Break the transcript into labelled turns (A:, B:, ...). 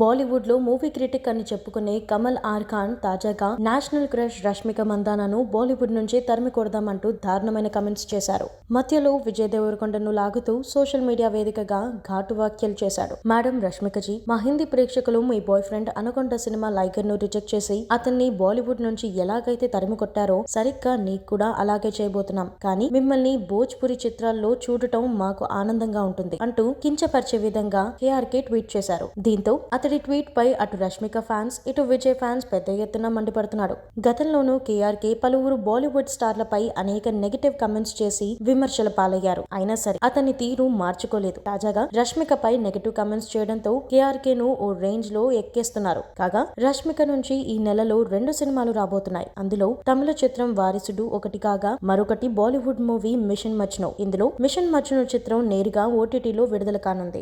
A: బాలీవుడ్లో movie critic అని చెప్పుకునే కమల్ ఆర్ ఖాన్ తాజాగా నేషనల్ క్రష్ రష్మిక మందానను బాలీవుడ్ నుంచి తరిమి కొడదామంటూ దారుణమైన కమెంట్స్ చేశారు. మధ్యలో విజయ్ దేవరకొండను లాగుతూ సోషల్ మీడియా వేదికగా ఘాటు వ్యాఖ్యలు చేశాడు. మేడం రష్మికజీ మా హిందీ ప్రేక్షకులు మీ బాయ్ ఫ్రెండ్ అనకొండ సినిమా లైగర్ను రిజెక్ట్ చేసి అతన్ని బాలీవుడ్ నుంచి ఎలాగైతే తరిమి కొట్టారో సరిగ్గా నీకు కూడా అలాగే చేయబోతున్నాం. కానీ మిమ్మల్ని భోజ్పురి చిత్రాల్లో చూడటం మాకు ఆనందంగా ఉంటుంది అంటూ కించపరిచే విధంగా కేఆర్కే ట్వీట్ చేశారు. దీంతో అతడి ట్వీట్ పై అటు రష్మిక ఫ్యాన్స్ ఇటు విజయ్ ఫ్యాన్స్ పెద్ద ఎత్తున మండిపడుతున్నాడు గతంలోనూ కేఆర్కే పలువురు బాలీవుడ్ స్టార్లపై అనేక నెగిటివ్ కమెంట్స్ చేసి విమర్శల పాలయ్యారు. అయినా సరే అతని తీరు మార్చుకోలేదు. తాజాగా రష్మికపై నెగటివ్ కమెంట్స్ చేయడంతో కేఆర్కే ను ఓ రేంజ్లో ఎక్కేస్తున్నారు. కాగా రష్మిక నుంచి ఈ నెలలో రెండు సినిమాలు రాబోతున్నాయి. అందులో తమిళ చిత్రం వారిసుడు ఒకటి కాగా మరొకటి బాలీవుడ్ మూవీ మిషన్ మచ్నో. ఇందులో మిషన్ మచ్నో చిత్రం నేరుగా ఓటీటీలో విడుదల కానుంది.